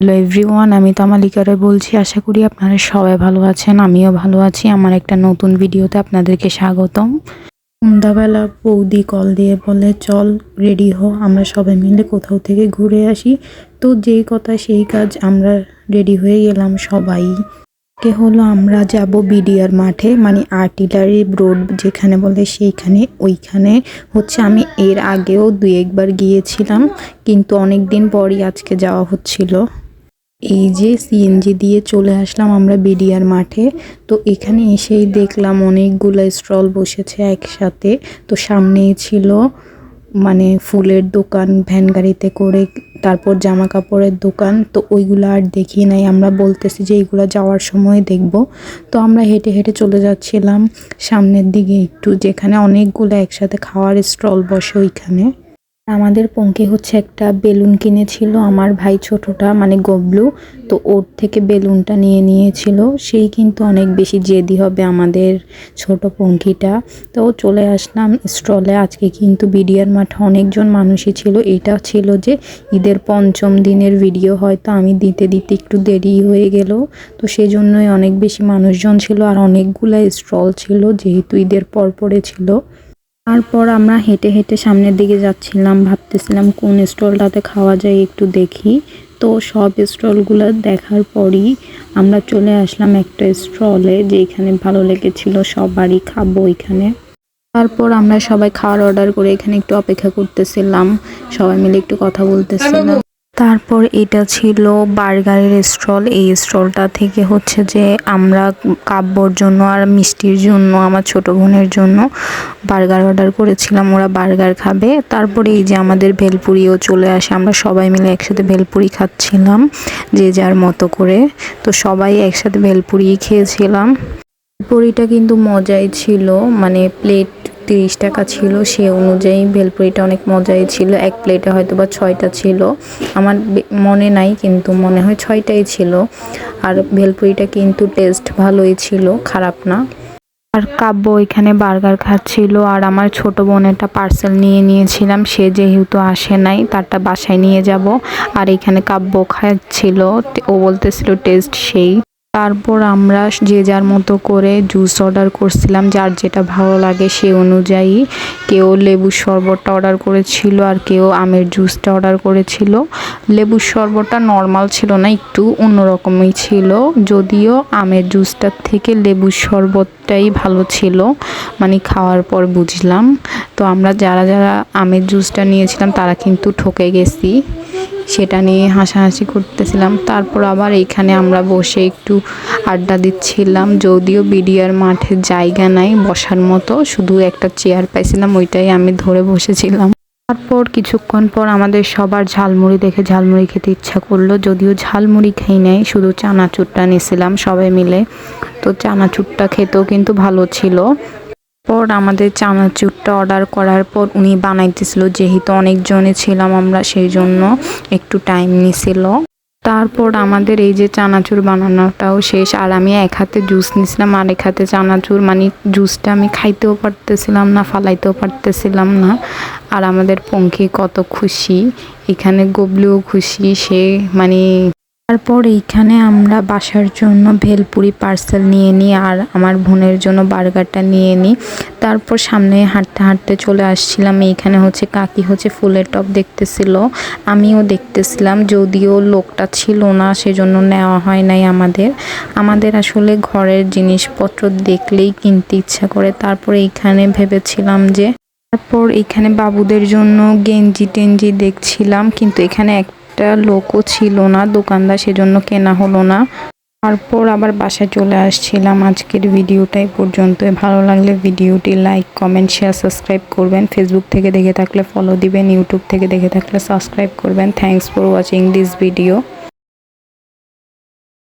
Hello everyone আমি তামালিকারে বলছি, আশা করি আপনারা সবাই ভালো আছেন, আমিও ভালো আছি। আমার একটা নতুন ভিডিওতে আপনাদেরকে স্বাগতম। সন্ধ্যাবেলা বৌদি কল দিয়ে বলে, চল রেডি হো, আমরা সবাই মিলে কোথাও থেকে ঘুরে আসি। তো যেই কথা সেই কাজ আমরা রেডি হয়ে গেলাম সবাই। কে হলো আমরা যাব বিডিআর মাঠে মানে আর্টিলারি রোড যেখানে বলে সেইখানে। ওইখানে হচ্ছে আমি এর আগেও দুই একবার গিয়েছিলাম, কিন্তু অনেক দিন পরই আজকে যাওয়া হচ্ছিল। এই যে সিএনজি দিয়ে চলে আসলাম আমরা বিডিআর মাঠে। তো এখানে এসেই দেখলাম অনেকগুলো স্টল বসেছে একসাথে। তো সামনেই ছিল মানে ফুলের দোকান, ভ্যান গাড়িতে করে, তারপর জামা কাপড়ের দোকান। তো ওইগুলো আর দেখি নাই, আমরা বলতেছি যে এইগুলো যাওয়ার সময় দেখব। তো আমরা হেঁটে হেঁটে চলে যাচ্ছিলাম। সামনের দিকে একটু, যেখানে অনেকগুলো একসাথে খাওয়ার স্টল বসে ওইখানে। আমাদের পঙ্কি হচ্ছে একটা বেলুন কিনেছিল, আমার ভাই ছোটটা মানে গবলু, তো ওর থেকে বেলুনটা নিয়ে নিয়েছিল। সেই কিন্তু অনেক বেশি জেদি হবে আমাদের ছোট পঙ্কিটা। তো চলে আসলাম স্টলে, আজকে কিন্তু বিডিআর মাঠে অনেকজন মানুষই ছিল। এটা ছিল যে ঈদের পঞ্চম দিনের ভিডিও, হয়তো আমি দিতে দিতে একটু দেরি হয়ে গেল। তো সেই জন্যই অনেক বেশি মানুষজন ছিল আর অনেকগুলো স্টল ছিল, যেহেতু ঈদের পর পরে ছিল। তারপর আমরা হেঁটে হেঁটে সামনের দিকে যাচ্ছিলাম, ভাবতেছিলাম কোন স্টলটাতে খাওয়া যায় একটু দেখি। তো সব স্টলগুলো দেখার পরই আমরা চলে আসলাম একটা স্টলে যেখানে ভালো লেগেছিল, সবারই খাব এখানে। তারপর আমরা সবাই খাওয়ার অর্ডার করে এখানে একটু অপেক্ষা করতেছিলাম, সবাই মিলে একটু কথা বলতেছিলাম। তারপর এটা ছিল বার্গারের স্টল। এই স্টলটা থেকে হচ্ছে যে আমরা কাব্যর জন্য আর মিষ্টির জন্য, আমার ছোট বোনের জন্য বার্গার অর্ডার করেছিলাম। ওরা বার্গার খাবে। তারপরে এই যে আমাদের ভেলপুরিও চলে আসে। আমরা সবাই মিলে একসাথে ভেলপুরি খাচ্ছিলাম যে যার মতো করে। তো সবাই একসাথে ভেলপুরি খেয়েছিলাম। ভেলপুরিটা কিন্তু মজাই ছিল। মানে প্লেট তিরিশ টাকা ছিল, সে অনুযায়ী ভেলপুরিটা অনেক মজাই ছিল। এক প্লেটে হয়তো বা ছয়টা ছিল। আমার মনে নাই, কিন্তু মনে হয় ছয়টাই ছিল। আর ভেলপুরিটা কিন্তু টেস্ট ভালোই ছিল, খারাপ না। আর কাব্য এখানে বার্গার খাচ্ছিল, আর আমার ছোট বোনেরটা পার্সেল নিয়ে নিয়েছিলাম। সে যেহেতু আসে নাই, তারটা বাসায় নিয়ে যাব। আর এখানে কাব্য খাচ্ছিল ও বলতেছিল টেস্ট সেই। তারপর আমরা যে যার মতো করে জুস অর্ডার করছিলাম, যার যেটা ভালো লাগে সে অনুযায়ী কেউ লেবুর শরবতটা অর্ডার করেছিল আর কেউ আমের জুসটা অর্ডার করেছিল। লেবুর শরবতটা নর্মাল ছিল না, একটু অন্যরকমই ছিল। যদিও আমের জুসটার থেকে লেবুর শরবতটাই ভালো ছিল মানে খাওয়ার পর বুঝলাম। তো আমরা যারা যারা আমের জুসটা নিয়েছিলাম, তারা কিন্তু ঠকে গেছি। সেটা নিয়ে হাসাহাসি করতেছিলাম। তারপর আবার এখানে আমরা বসে একটু আড্ডা দিচ্ছিলাম। যদিও বিডিআর মাঠে জায়গা নাই বসার মতো, শুধু একটা চেয়ার পাইছিলাম, ওইটাই আমি ধরে বসেছিলাম। তারপর কিছুক্ষণ পর আমাদের সবার ঝালমুড়ি দেখে ঝালমুড়ি খেতে ইচ্ছা করল। যদিও ঝালমুড়ি খাই নাই, শুধু চানাচুরটা নিয়েছিলাম সবাই মিলে। তো চানাচুরটা খেতেও কিন্তু ভালো ছিল। পর আমাদের চানাচুরটা অর্ডার করার পর উনি বানাইতেছিল। যেহেতু অনেকজনে ছিলাম আমরা সেই জন্য একটু টাইম নিছিল। তারপর আমাদের এই যে চানাচুর বানানোটাও শেষ। আর আমি এক হাতে জুস নিছিলাম, আর এক হাতে চানাচুর মানে জুসটা আমি খাইতেও পারতেছিলাম না, ফালাইতেও পারতেছিলাম না। আর আমাদের পঙ্খী কত খুশি, এখানে গবলুও খুশি, সে মানে তারপর এইখানে আমরা বাসার জন্য ভেলপুরি পার্সেল নিয়ে নিই আর আমার বোনের জন্য বার্গারটা নিয়ে নিই। তারপর সামনে হাঁটতে হাঁটতে চলে আসছিলাম। এইখানে হচ্ছে কাকি হচ্ছে ফুলের টপ দেখতেছিল। আমিও দেখতেছিলাম, যদিও লোকটা ছিল না, সেজন্য নেওয়া হয় নাই আমাদের। আমাদের আসলে ঘরের জিনিসপত্র দেখলেই কিনতে ইচ্ছা করে। তারপর এইখানে ভেবেছিলাম যে, তারপর এখানে বাবুদের জন্য গেঞ্জি টেঞ্জি দেখছিলাম, কিন্তু এখানে একটা লোকও ছিল না, দোকানদার সেজন্য কেনা হলো না। তারপর আবার বাসায় চলে আসছিলাম আজকের ভিডিওটাই পর্যন্ত ভালো লাগলে ভিডিওটি লাইক কমেন্ট শেয়ার সাবস্ক্রাইব করবেন। ফেসবুক থেকে দেখে থাকলে ফলো দিবেন ইউটিউব থেকে দেখে থাকলে সাবস্ক্রাইব করবেন। Thanks for watching this video